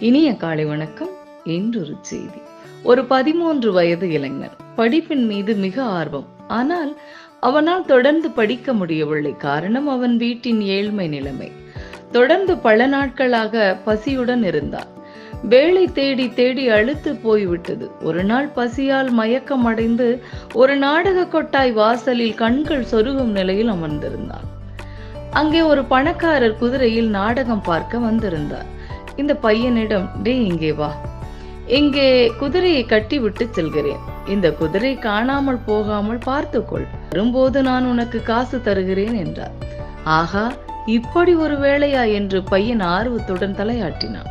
இனிய காலை வணக்கம். என்றொரு செய்தி. ஒரு பதிமூன்று வயது இளைஞர். படிப்பின் மீது மிக ஆர்வம். ஆனால் அவனால் தொடர்ந்து படிக்க முடியவில்லை. காரணம் அவன் வீட்டின் ஏழ்மை நிலைமை. தொடர்ந்து பல நாட்களாக பசியுடன் இருந்தான். வேலை தேடி தேடி அழுத்து போய்விட்டது. ஒரு நாள் பசியால் மயக்கம் அடைந்து ஒரு நாடக கொட்டாய் வாசலில் கண்கள் சொருகும் நிலையில் அமர்ந்திருந்தான். அங்கே ஒரு பணக்காரர் குதிரையில் நாடகம் பார்க்க வந்திருந்தார். இந்த பையனிடம் டே இங்கே வா. இங்கே குதிரையை கட்டி விட்டு செல்கிறேன். இந்த குதிரை காணாமல் போகாமல் பார்த்துக்கொள். வரும்போது நான் உனக்கு காசு தருகிறேன் என்றார். ஆகா இப்படி ஒரு வேலையா என்று பையன் ஆர்வத்துடன் தலையாட்டினான்.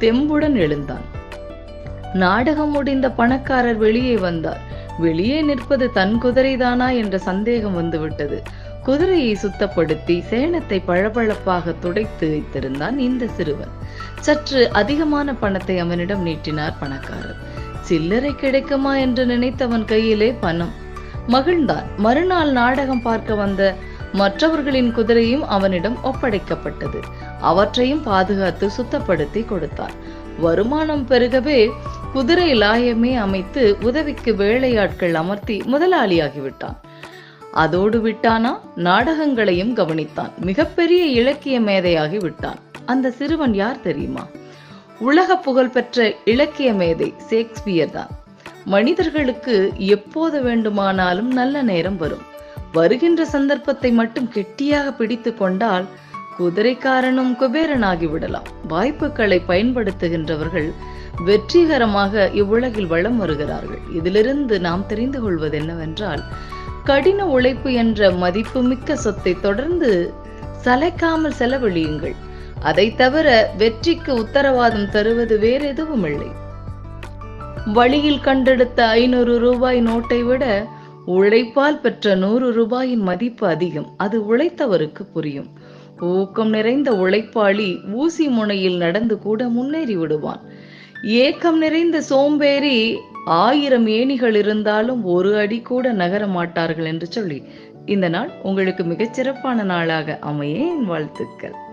தெம்புடன் எழுந்தான். நாடகம் முடிந்த பணக்காரர் வெளியே வந்தார். வெளியே நிற்பது தன் குதிரைதானா? என்ற சந்தேகம் வந்துவிட்டது. குதிரையை சுத்தப்படுத்தி சேணத்தை பளபளப்பாக துடைத்து வைத்திருந்தான் இந்த சிறுவன். சற்று அதிகமான பணத்தை அவனிடம் நீட்டினார் பணக்காரர். சில்லறை கிடைக்குமா என்று நினைத்தவன் கையிலே பணம். மகிழ்ந்தான். மறுநாள் நாடகம் பார்க்க வந்த மற்றவர்களின் குதிரையும் அவனிடம் ஒப்படைக்கப்பட்டது. அவற்றையும் பாதுகாத்து சுத்தப்படுத்தி கொடுத்தார். வருமானம் பெருகவே குதிரை லாயமே அமைத்து உதவிக்கு வேலையாட்கள் அமர்த்தி முதலாளியாகிவிட்டான். அதோடு விட்டானா? நாடகங்களையும் கவனித்தான். மிகப்பெரிய இலக்கிய மேதையாகி விட்டான். அந்த சிறுவன் யார் தெரியுமா? உலக புகழ்பெற்ற இலக்கிய மேதை ஷேக்ஸ்பியர் தான். மனிதர்களுக்கு எப்போது வேண்டுமானாலும் நல்ல நேரம் வரும். வருகின்ற சந்தர்ப்பத்தை மட்டும் கெட்டியாக பிடித்து கொண்டால் குதிரைக்காரனும் குபேரனாகி விடலாம். வாய்ப்புகளை பயன்படுத்துகின்றவர்கள் வெற்றிகரமாக இவ்வுலகில் வளம் வருகிறார்கள். இதிலிருந்து நாம் தெரிந்து கொள்வது என்னவென்றால் கடின உழைப்பு என்ற மதிப்புமிக்க சொத்தை தொடர்ந்து சலைக்காமல் செலவழியுங்கள். அதை தவிர வெற்றிக்கு உத்தரவாதம் தருவது வேற எதுவும் இல்லை. வழியில் கண்டெடுத்த ஐநூறு ரூபாய் நோட்டை விட உழைப்பால் பெற்ற நூறு ரூபாயின் மதிப்பு அதிகம். அது உழைத்தவருக்கு புரியும். ஊக்கம் நிறைந்த உழைப்பாளி ஊசி முனையில் நடந்து கூட முன்னேறி விடுவான். ஏக்கம் நிறைந்த சோம்பேறி ஆயிரம் ஏணிகள் இருந்தாலும் ஒரு அடி கூட நகர மாட்டார்கள் என்று சொல்லி இந்த நாள் உங்களுக்கு மிகச்சிறப்பான நாளாக அமைய என் வாழ்த்துக்கள்.